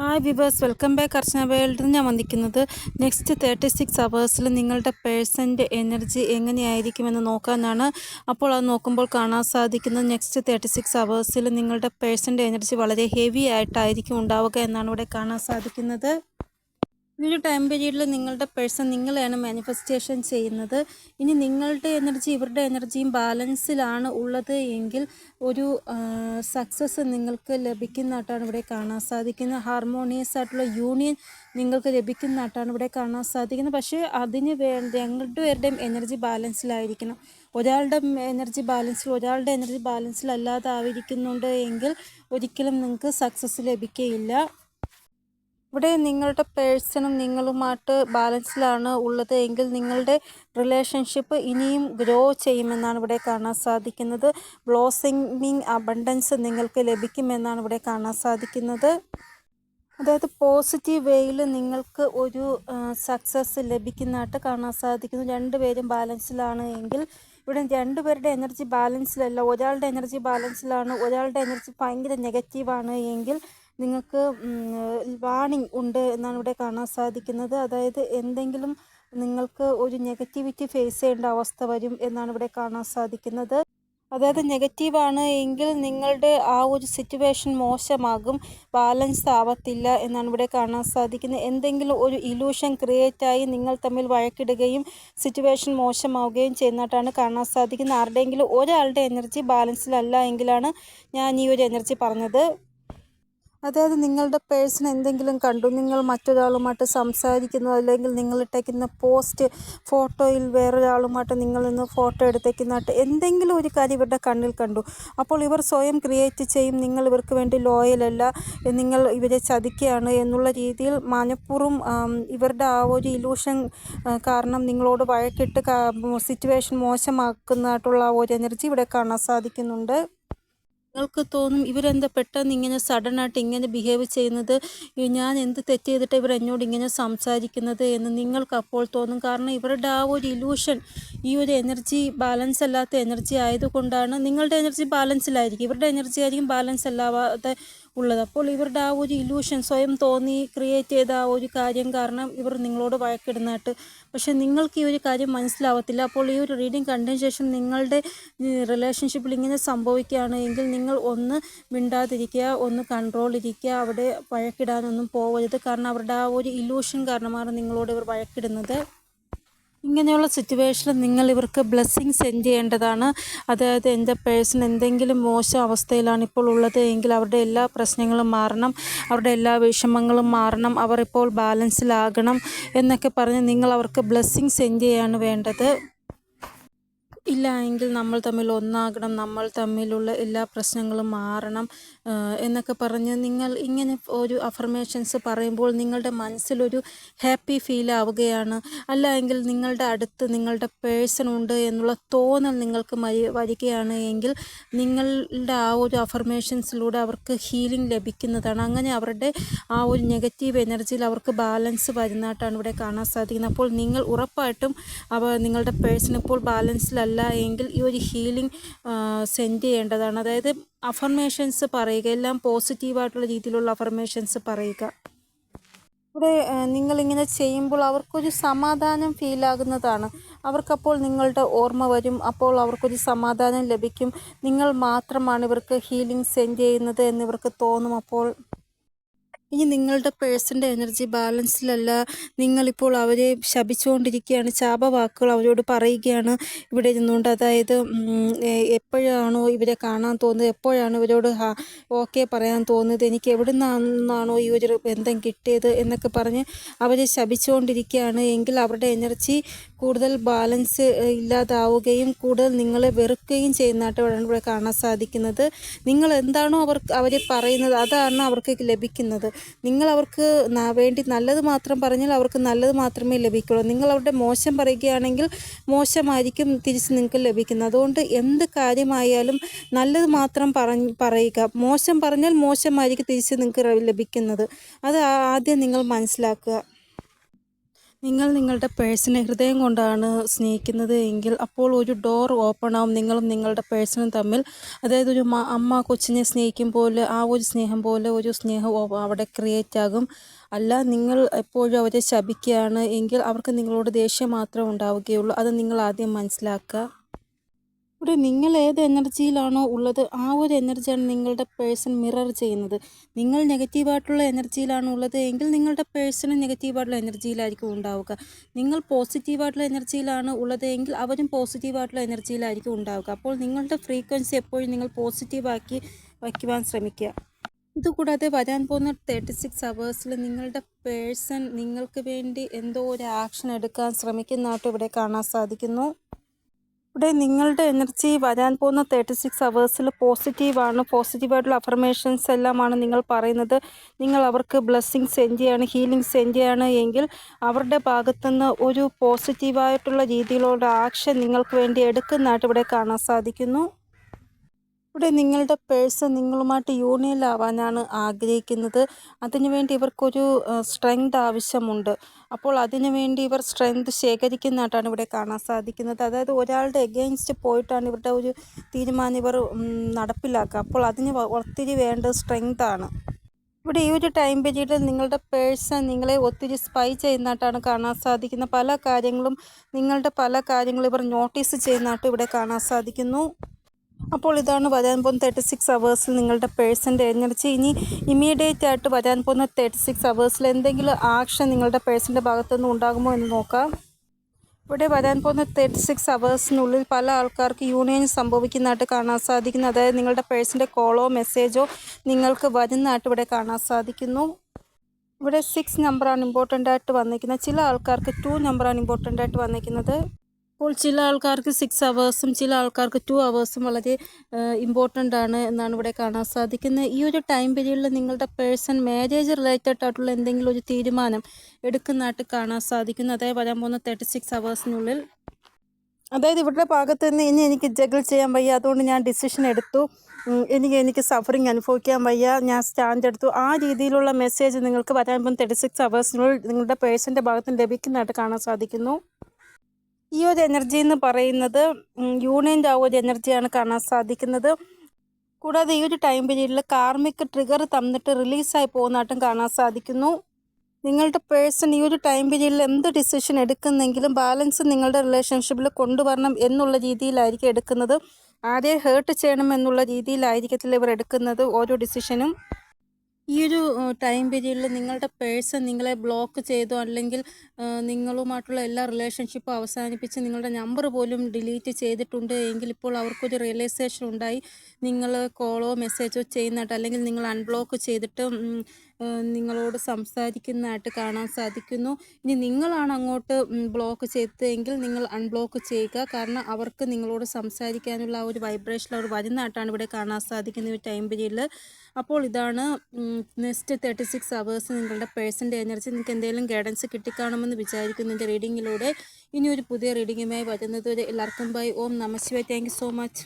Hi viewers welcome back Archana വേൾഡിൽ ഞാൻ വന്നിരിക്കുന്നത് നെക്സ്റ്റ് തേർട്ടി സിക്സ് അവേഴ്സിൽ നിങ്ങളുടെ പേഴ്സന്റെ എനർജി എങ്ങനെയായിരിക്കുമെന്ന് നോക്കാനാണ്. അപ്പോൾ അത് നോക്കുമ്പോൾ കാണാൻ സാധിക്കുന്നത് നെക്സ്റ്റ് തേർട്ടി സിക്സ് അവേഴ്സിൽ നിങ്ങളുടെ പേഴ്സന്റെ എനർജി വളരെ ഹെവി ആയിട്ടായിരിക്കും ഉണ്ടാവുക എന്നാണ് ഇവിടെ കാണാൻ സാധിക്കുന്നത്. ഈ ടൈം പീരീഡിൽ നിങ്ങളുടെ പേഴ്സൺ നിങ്ങളെയാണ് മാനിഫെസ്റ്റേഷൻ ചെയ്യുന്നത്. ഇനി നിങ്ങളുടെ എനർജി ഇവരുടെ എനർജിയും ബാലൻസിലാണ് ഉള്ളത് എങ്കിൽ ഒരു സക്സസ് നിങ്ങൾക്ക് ലഭിക്കുന്നതായിട്ടാണ് ഇവിടെ കാണാൻ സാധിക്കുന്നത്. ഹാർമോണിയസ് ആയിട്ടുള്ള യൂണിയൻ നിങ്ങൾക്ക് ലഭിക്കുന്നതായിട്ടാണ് ഇവിടെ കാണാൻ സാധിക്കുന്നത്. പക്ഷേ അതിന് വേണ്ട ഞങ്ങളുടെ പേരുടെയും എനർജി ബാലൻസിലായിരിക്കണം ഒരാളുടെ എനർജി ബാലൻസിൽ ഒരാളുടെ എനർജി ബാലൻസിലല്ലാതെ ആയിരിക്കുന്നുണ്ട് എങ്കിൽ ഒരിക്കലും നിങ്ങൾക്ക് സക്സസ് ലഭിക്കുകയില്ല ഇവിടെ നിങ്ങളുടെ പേഴ്സണും നിങ്ങളുമായിട്ട് ബാലൻസിലാണ് ഉള്ളത് എങ്കിൽ നിങ്ങളുടെ റിലേഷൻഷിപ്പ് ഇനിയും ഗ്രോ ചെയ്യുമെന്നാണ് ഇവിടെ കാണാൻ സാധിക്കുന്നത്. ബ്ലോസിമിങ് അബണ്ടൻസ് നിങ്ങൾക്ക് ലഭിക്കുമെന്നാണ് ഇവിടെ കാണാൻ സാധിക്കുന്നത്. അതായത് പോസിറ്റീവ് വേയിൽ നിങ്ങൾക്ക് ഒരു സക്സസ് ലഭിക്കുന്നതായിട്ട് കാണാൻ സാധിക്കുന്നു. രണ്ടുപേരും ബാലൻസിലാണ് എങ്കിൽ ഇവിടെ രണ്ടുപേരുടെ എനർജി ബാലൻസിലല്ല ഒരാളുടെ എനർജി ബാലൻസിലാണ് ഒരാളുടെ എനർജി ഭയങ്കര നെഗറ്റീവാണ് എങ്കിൽ നിങ്ങൾക്ക് വാണിംഗ് ഉണ്ട് എന്നാണ് ഇവിടെ കാണാൻ സാധിക്കുന്നത്. അതായത് എന്തെങ്കിലും നിങ്ങൾക്ക് ഒരു നെഗറ്റിവിറ്റി ഫേസ് ചെയ്യേണ്ട അവസ്ഥ വരും എന്നാണ് ഇവിടെ കാണാൻ സാധിക്കുന്നത്. അതായത് നെഗറ്റീവാണ് എങ്കിൽ നിങ്ങളുടെ ആ ഒരു സിറ്റുവേഷൻ മോശമാകും ബാലൻസ് ആവത്തില്ല എന്നാണ് ഇവിടെ കാണാൻ സാധിക്കുന്നത്. എന്തെങ്കിലും ഒരു ഇലൂഷൻ ക്രിയേറ്റായി നിങ്ങൾ തമ്മിൽ വഴക്കിടുകയും സിറ്റുവേഷൻ മോശമാവുകയും ചെയ്യുന്നതായിട്ടാണ് കാണാൻ സാധിക്കുന്നത്. ആരുടെയെങ്കിലും ഒരാളുടെ എനർജി ബാലൻസിലല്ല എങ്കിലാണ് ഞാൻ ഈ ഒരു എനർജി പറഞ്ഞത്. അതായത് നിങ്ങളുടെ പേഴ്സൺ എന്തെങ്കിലും കണ്ടു നിങ്ങൾ മറ്റൊരാളുമായിട്ട് സംസാരിക്കുന്നു അല്ലെങ്കിൽ നിങ്ങൾ ഇട്ടേക്കുന്ന പോസ്റ്റ് ഫോട്ടോയിൽ വേറൊരാളുമായിട്ട് നിങ്ങൾ നിന്ന് ഫോട്ടോ എടുത്തേക്കുന്നതായിട്ട് എന്തെങ്കിലും ഒരു കാര്യം ഇവരുടെ കണ്ണിൽ കണ്ടു. അപ്പോൾ ഇവർ സ്വയം ക്രിയേറ്റ് ചെയ്യും നിങ്ങൾ ഇവർക്ക് വേണ്ടി ലോയലല്ല നിങ്ങൾ ഇവരെ ചതിക്കുകയാണ് എന്നുള്ള രീതിയിൽ മനഃപൂർവം ഇവരുടെ ആ ഒരു ഇലൂഷൻ കാരണം നിങ്ങളോട് വഴക്കിട്ട് സിറ്റുവേഷൻ മോശമാക്കുന്നതായിട്ടുള്ള ആ ഒരു എനർജി ഇവിടെ കാണാൻ സാധിക്കുന്നുണ്ട്. നിങ്ങൾക്ക് തോന്നും ഇവരെന്താ പെട്ടെന്ന് ഇങ്ങനെ സഡനായിട്ട് ഇങ്ങനെ ബിഹേവ് ചെയ്യുന്നത്? ഞാൻ എന്ത് തെറ്റ് ചെയ്തിട്ട് ഇവർ എന്നോട് ഇങ്ങനെ സംസാരിക്കുന്നത് എന്ന് നിങ്ങൾക്ക് അപ്പോൾ തോന്നും? കാരണം ഇവരുടെ ആ ഒരു ഇലൂഷൻ ഈ ഒരു എനർജി ബാലൻസ് അല്ലാത്ത എനർജി ആയതുകൊണ്ടാണ് നിങ്ങളുടെ എനർജി ബാലൻസിലായിരിക്കും ഇവരുടെ എനർജി ആയിരിക്കും ബാലൻസ് അല്ലാതെ ഉള്ളത്. അപ്പോൾ ഇവരുടെ ആ ഒരു ഇലൂഷൻ സ്വയം തോന്നി ക്രിയേറ്റ് ചെയ്ത ആ ഒരു കാര്യം കാരണം ഇവർ നിങ്ങളോട് വഴക്കിടുന്നതായിട്ട്. പക്ഷേ നിങ്ങൾക്ക് ഈ ഒരു കാര്യം മനസ്സിലാവത്തില്ല. അപ്പോൾ ഈ ഒരു റീഡിങ് കണ്ടതിന് ശേഷം നിങ്ങളുടെ റിലേഷൻഷിപ്പിൽ ഇങ്ങനെ സംഭവിക്കുകയാണ് എങ്കിൽ നിങ്ങൾ ഒന്ന് മിണ്ടാതിരിക്കുക ഒന്ന് കൺട്രോൾ ഇരിക്കുക അവിടെ വഴക്കിടാനൊന്നും പോകരുത് കാരണം അവരുടെ ആ ഒരു ഇലൂഷൻ കാരണമാണ് നിങ്ങളോട് ഇവർ വഴക്കിടുന്നത്. ഇങ്ങനെയുള്ള സിറ്റുവേഷനിൽ നിങ്ങൾ ഇവർക്ക് ബ്ലെസ്സിങ് സെൻഡ് ചെയ്യേണ്ടതാണ്. അതായത് എന്റെ പേഴ്സൺ എന്തെങ്കിലും മോശം അവസ്ഥയിലാണ് ഇപ്പോൾ ഉള്ളത് എങ്കിൽ അവരുടെ എല്ലാ പ്രശ്നങ്ങളും മാറണം. അവരുടെ എല്ലാ വിഷമങ്ങളും മാറണം. അവർ ഇപ്പോൾ ബാലൻസിലാകണം എന്നൊക്കെ പറഞ്ഞ് നിങ്ങൾ അവർക്ക് ബ്ലെസ്സിങ് സെൻഡ് ചെയ്യാണ് വേണ്ടത്. ഇല്ല എങ്കിൽ നമ്മൾ തമ്മിൽ ഒന്നാകണം നമ്മൾ തമ്മിലുള്ള എല്ലാ പ്രശ്നങ്ങളും മാറണം എന്നൊക്കെ പറഞ്ഞ് നിങ്ങൾ ഇങ്ങനെ ഒരു അഫർമേഷൻസ് പറയുമ്പോൾ നിങ്ങളുടെ മനസ്സിലൊരു ഹാപ്പി ഫീൽ ആവുകയാണ്. അല്ല എങ്കിൽ നിങ്ങളുടെ അടുത്ത് നിങ്ങളുടെ പേഴ്സൺ ഉണ്ട് എന്നുള്ള തോന്നൽ നിങ്ങൾക്ക് വരികയാണ് എങ്കിൽ നിങ്ങളുടെ ആ ഒരു അഫർമേഷൻസിലൂടെ അവർക്ക് ഹീലിംഗ് ലഭിക്കുന്നതാണ്. അങ്ങനെ അവരുടെ ആ ഒരു നെഗറ്റീവ് എനർജിയിൽ അവർക്ക് ബാലൻസ് വരുന്നതായിട്ടാണ് ഇവിടെ കാണാൻ സാധിക്കുന്നത്. അപ്പോൾ നിങ്ങൾ ഉറപ്പായിട്ടും അവ നിങ്ങളുടെ പേഴ്സൺ ഇപ്പോൾ ബാലൻസിലല്ല അല്ല എങ്കിൽ ഈ ഒരു ഹീലിംഗ് സെൻഡ് ചെയ്യേണ്ടതാണ്. അതായത് അഫർമേഷൻസ് പറയുക എല്ലാം പോസിറ്റീവായിട്ടുള്ള രീതിയിലുള്ള അഫർമേഷൻസ് പറയുക. ഇവിടെ നിങ്ങളിങ്ങനെ ചെയ്യുമ്പോൾ അവർക്കൊരു സമാധാനം ഫീലാകുന്നതാണ് അവർക്കപ്പോൾ നിങ്ങളുടെ ഓർമ്മ വരും. അപ്പോൾ അവർക്കൊരു സമാധാനം ലഭിക്കും. നിങ്ങൾ മാത്രമാണ് ഇവർക്ക് ഹീലിംഗ് സെൻഡ് ചെയ്യുന്നത് എന്നിവർക്ക് തോന്നും അപ്പോൾ ഇനി നിങ്ങളുടെ പേഴ്സന്റെ എനർജി ബാലൻസിലല്ല. നിങ്ങളിപ്പോൾ അവരെ ശപിച്ചുകൊണ്ടിരിക്കുകയാണ്. ശാപവാക്കുകൾ അവരോട് പറയുകയാണ് ഇവിടെ ഇരുന്നുകൊണ്ട് അതായത് എപ്പോഴാണോ ഇവരെ കാണാൻ തോന്നുന്നത് എപ്പോഴാണ് ഇവരോട് ഓക്കെ പറയാൻ തോന്നുന്നത് എനിക്ക് എവിടെ നിന്നാണോ ഈ ഒരു ബന്ധം കിട്ടിയത് എന്നൊക്കെ പറഞ്ഞ് അവരെ ശപിച്ചുകൊണ്ടിരിക്കുകയാണ്. എങ്കിൽ അവരുടെ എനർജി കൂടുതൽ ബാലൻസ് ഇല്ലാതാവുകയും കൂടുതൽ നിങ്ങളെ വെറുക്കുകയും ചെയ്യുന്നതായിട്ടാണ് ഇവിടെ കാണാൻ സാധിക്കുന്നത്. നിങ്ങൾ എന്താണോ അവർ അവരെ പറയുന്നത് അതാണ് അവർക്ക് ലഭിക്കുന്നത്. നിങ്ങൾ അവർക്ക് വേണ്ടി നല്ലത് മാത്രം പറഞ്ഞാൽ അവർക്ക് നല്ലത് മാത്രമേ ലഭിക്കുള്ളൂ. നിങ്ങൾ അവരുടെ മോശം പറയുകയാണെങ്കിൽ മോശമായിരിക്കും തിരിച്ച് നിങ്ങൾക്ക് ലഭിക്കുന്നത്. അതുകൊണ്ട് എന്ത് കാര്യമായാലും നല്ലത് മാത്രം പറഞ്ഞ് പറയുക. മോശം പറഞ്ഞാൽ മോശമായിരിക്കും തിരിച്ച് നിങ്ങൾക്ക് ലഭിക്കുന്നത്. അത് ആദ്യം നിങ്ങൾ മനസ്സിലാക്കുക. നിങ്ങൾ നിങ്ങളുടെ പേഴ്സിനെ ഹൃദയം കൊണ്ടാണ് സ്നേഹിക്കുന്നത് എങ്കിൽ അപ്പോൾ ഒരു ഡോർ ഓപ്പൺ ആവും. നിങ്ങളും നിങ്ങളുടെ പേഴ്സണും തമ്മിൽ. അതായത് ഒരു അമ്മ കൊച്ചിനെ സ്നേഹിക്കും പോലെ ആ ഒരു സ്നേഹം പോലെ ഒരു സ്നേഹം അവിടെ ക്രിയേറ്റ് ആകും. അല്ല നിങ്ങൾ എപ്പോഴും അവരെ ശപിക്കുകയാണ് എങ്കിൽ അവർക്ക് നിങ്ങളോട് ദേഷ്യം മാത്രമേ ഉണ്ടാവുകയുള്ളൂ. അത് നിങ്ങൾ ആദ്യം മനസ്സിലാക്കുക. ഇവിടെ നിങ്ങൾ ഏത് എനർജിയിലാണോ ഉള്ളത് ആ ഒരു എനർജിയാണ് നിങ്ങളുടെ പേഴ്സൺ മിറർ ചെയ്യുന്നത്. നിങ്ങൾ നെഗറ്റീവായിട്ടുള്ള എനർജിയിലാണ് ഉള്ളത് എങ്കിൽ നിങ്ങളുടെ പേഴ്സണും നെഗറ്റീവായിട്ടുള്ള എനർജിയിലായിരിക്കും ഉണ്ടാവുക. നിങ്ങൾ പോസിറ്റീവായിട്ടുള്ള എനർജിയിലാണ് ഉള്ളത് എങ്കിൽ അവരും പോസിറ്റീവായിട്ടുള്ള എനർജിയിലായിരിക്കും ഉണ്ടാവുക. അപ്പോൾ നിങ്ങളുടെ ഫ്രീക്വൻസി എപ്പോഴും നിങ്ങൾ പോസിറ്റീവാക്കി വയ്ക്കുവാൻ ശ്രമിക്കുക. ഇതുകൂടാതെ വരാൻ പോകുന്ന തേർട്ടി സിക്സ് അവേഴ്സിൽ നിങ്ങളുടെ പേഴ്സൺ നിങ്ങൾക്ക് വേണ്ടി എന്തോ ഒരു ആക്ഷൻ എടുക്കാൻ ശ്രമിക്കുന്നതായിട്ട് ഇവിടെ കാണാൻ സാധിക്കുന്നു. ഇവിടെ നിങ്ങളുടെ എനർജി വരാൻ പോകുന്ന തേർട്ടി സിക്സ് അവേഴ്സിൽ പോസിറ്റീവാണ് പോസിറ്റീവായിട്ടുള്ള അഫർമേഷൻസ് എല്ലാമാണ് നിങ്ങൾ പറയുന്നത്. നിങ്ങൾ അവർക്ക് ബ്ലെസ്സിങ് സെൻഡ് ചെയ്യാണ് ഹീലിംഗ് സെൻഡ് ചെയ്യാണ് എങ്കിൽ അവരുടെ ഭാഗത്തുനിന്ന് ഒരു പോസിറ്റീവായിട്ടുള്ള രീതിയിലുള്ള ആക്ഷൻ നിങ്ങൾക്ക് വേണ്ടി എടുക്കുന്നതായിട്ട് ഇവിടെ കാണാൻ സാധിക്കുന്നു. ഇവിടെ നിങ്ങളുടെ പേഴ്സൺ നിങ്ങളുമായിട്ട് യൂണിയനിലാവാനാണ് ആഗ്രഹിക്കുന്നത്. അതിനുവേണ്ടി ഇവർക്കൊരു സ്ട്രെങ്ത് ആവശ്യമുണ്ട്. അപ്പോൾ അതിനു വേണ്ടി ഇവർ സ്ട്രെങ്ത് ശേഖരിക്കുന്നതായിട്ടാണ് ഇവിടെ കാണാൻ സാധിക്കുന്നത്. അതായത് ഒരാളുടെ എഗെയിൻസ്റ്റ് പോയിട്ടാണ് ഇവരുടെ ഒരു തീരുമാനം ഇവർ നടപ്പിലാക്കുക. അപ്പോൾ അതിന് ഒത്തിരി സ്ട്രെങ്ത് ആണ്. ഇവിടെ ഈ ഒരു ടൈം പീരീഡിൽ നിങ്ങളുടെ പേഴ്സൺ നിങ്ങളെ ഒത്തിരി സ്പൈ ചെയ്യുന്നതായിട്ടാണ് കാണാൻ സാധിക്കുന്ന പല കാര്യങ്ങളും നിങ്ങളുടെ പല കാര്യങ്ങളും ഇവർ നോട്ടീസ് ചെയ്യുന്നതായിട്ട് ഇവിടെ കാണാൻ സാധിക്കുന്നു. അപ്പോൾ ഇതാണ് വരാൻ പോകുന്ന തേർട്ടി സിക്സ് അവേഴ്സിൽ നിങ്ങളുടെ പേഴ്സന്റെ എനർജി. ഇനി ഇമ്മീഡിയറ്റ് ആയിട്ട് വരാൻ പോകുന്ന തേർട്ടി സിക്സ് അവേഴ്സിൽ എന്തെങ്കിലും ആക്ഷൻ നിങ്ങളുടെ പേഴ്സന്റെ ഭാഗത്തുനിന്ന് ഉണ്ടാകുമോ എന്ന് നോക്കാം. ഇവിടെ വരാൻ പോകുന്ന തേർട്ടി സിക്സ് അവേഴ്സിനുള്ളിൽ പല ആൾക്കാർക്ക് യൂണിയൻ സംഭവിക്കുന്നതായിട്ട് കാണാൻ സാധിക്കുന്നു. അതായത് നിങ്ങളുടെ പേഴ്സന്റെ കോളോ മെസ്സേജോ നിങ്ങൾക്ക് വരുന്നതായിട്ട് ഇവിടെ കാണാൻ സാധിക്കുന്നു. ഇവിടെ സിക്സ് നമ്പറാണ് ഇമ്പോർട്ടന്റ് ആയിട്ട് വന്നിരിക്കുന്നത്. ചില ആൾക്കാർക്ക് ടു നമ്പറാണ് ഇമ്പോർട്ടന്റ് ആയിട്ട് വന്നിരിക്കുന്നത്. അപ്പോൾ ചില ആൾക്കാർക്ക് സിക്സ് അവേഴ്സും ചില ആൾക്കാർക്ക് ടു അവേഴ്സും വളരെ ഇമ്പോർട്ടന്റ് ആണ് എന്നാണ് ഇവിടെ കാണാൻ സാധിക്കുന്നത്. ഈ ഒരു ടൈം പീരീഡിൽ നിങ്ങളുടെ പേഴ്സൺ മാരേജ് റിലേറ്റഡ് ആയിട്ടുള്ള എന്തെങ്കിലും ഒരു തീരുമാനം എടുക്കുന്നതായിട്ട് കാണാൻ സാധിക്കുന്നു. അതായത് വരാൻ പോകുന്ന തേർട്ടി സിക്സ് അവേഴ്സിനുള്ളിൽ അതായത് ഇവരുടെ ഭാഗത്ത് നിന്ന് ഇനി എനിക്ക് ജഗിൾ ചെയ്യാൻ വയ്യ അതുകൊണ്ട് ഞാൻ ഡിസിഷൻ എടുത്തു. എനിക്ക് എനിക്ക് സഫറിങ് അനുഭവിക്കാൻ വയ്യ. ഞാൻ സ്റ്റാൻഡ് എടുത്തു. ആ രീതിയിലുള്ള മെസ്സേജ് നിങ്ങൾക്ക് വരാൻ പോകുന്ന തേർട്ടി സിക്സ് അവേഴ്സിനുള്ളിൽ നിങ്ങളുടെ പേഴ്സന്റെ ഭാഗത്ത് ലഭിക്കുന്നതായിട്ട് കാണാൻ സാധിക്കുന്നു. ഈ ഒരു എനർജി എന്ന് പറയുന്നത് യൂണിയന്റെ ആ ഒരു എനർജിയാണ് കാണാൻ സാധിക്കുന്നത്. കൂടാതെ ഈ ഒരു ടൈം പീരീഡിൽ കാർമിക് ട്രിഗർ തന്നിട്ട് റിലീസായി പോകുന്നതായിട്ടും കാണാൻ സാധിക്കുന്നു. നിങ്ങളുടെ പേഴ്സൺ ഈ ഒരു ടൈം പീരീഡിൽ എന്ത് ഡിസിഷൻ എടുക്കുന്നെങ്കിലും ബാലൻസ് നിങ്ങളുടെ റിലേഷൻഷിപ്പിൽ കൊണ്ടുവരണം എന്നുള്ള രീതിയിലായിരിക്കും എടുക്കുന്നത്. ആരെയും ഹേർട്ട് ചെയ്യണം എന്നുള്ള രീതിയിലായിരിക്കത്തില്ല ഇവർ എടുക്കുന്നത് ഓരോ ഡിസിഷനും ഈ ഒരു ടൈം പീരീഡിൽ നിങ്ങളുടെ പേഴ്സൺ നിങ്ങളെ ബ്ലോക്ക് ചെയ്തോ അല്ലെങ്കിൽ നിങ്ങളുമായിട്ടുള്ള എല്ലാ റിലേഷൻഷിപ്പും അവസാനിപ്പിച്ച് നിങ്ങളുടെ നമ്പർ പോലും ഡിലീറ്റ് ചെയ്തിട്ടുണ്ട് എങ്കിൽ ഇപ്പോൾ അവർക്കൊരു റിയലൈസേഷൻ ഉണ്ടായി. നിങ്ങൾ കോളോ മെസ്സേജോ ചെയ്യുന്നതായിട്ട് അല്ലെങ്കിൽ നിങ്ങൾ അൺബ്ലോക്ക് ചെയ്തിട്ട് നിങ്ങളോട് സംസാരിക്കുന്നതായിട്ട് കാണാൻ സാധിക്കുന്നു. ഇനി നിങ്ങളാണ് അങ്ങോട്ട് ബ്ലോക്ക് ചെയ്തതെങ്കിൽ നിങ്ങൾ അൺബ്ലോക്ക് ചെയ്യുക. കാരണം അവർക്ക് നിങ്ങളോട് സംസാരിക്കാനുള്ള ആ ഒരു വൈബ്രേഷൻ അവർ വരുന്നതായിട്ടാണ് ഇവിടെ കാണാൻ സാധിക്കുന്ന ഈ ടൈം പീരീഡിൽ അപ്പോൾ ഇതാണ് നെക്സ്റ്റ് തേർട്ടി സിക്സ് അവേഴ്സ് നിങ്ങളുടെ പേഴ്സന്റെ എനർജി നിങ്ങൾക്ക് എന്തെങ്കിലും ഗൈഡൻസ് കിട്ടിക്കാണുമെന്ന് വിചാരിക്കുന്നു റീഡിങ്ങിലൂടെ ഇനി ഒരു പുതിയ റീഡിങ്ങുമായി വരുന്നത് എല്ലാവർക്കും ബൈ ഓം നമസ്വേ താങ്ക് സോ മച്ച്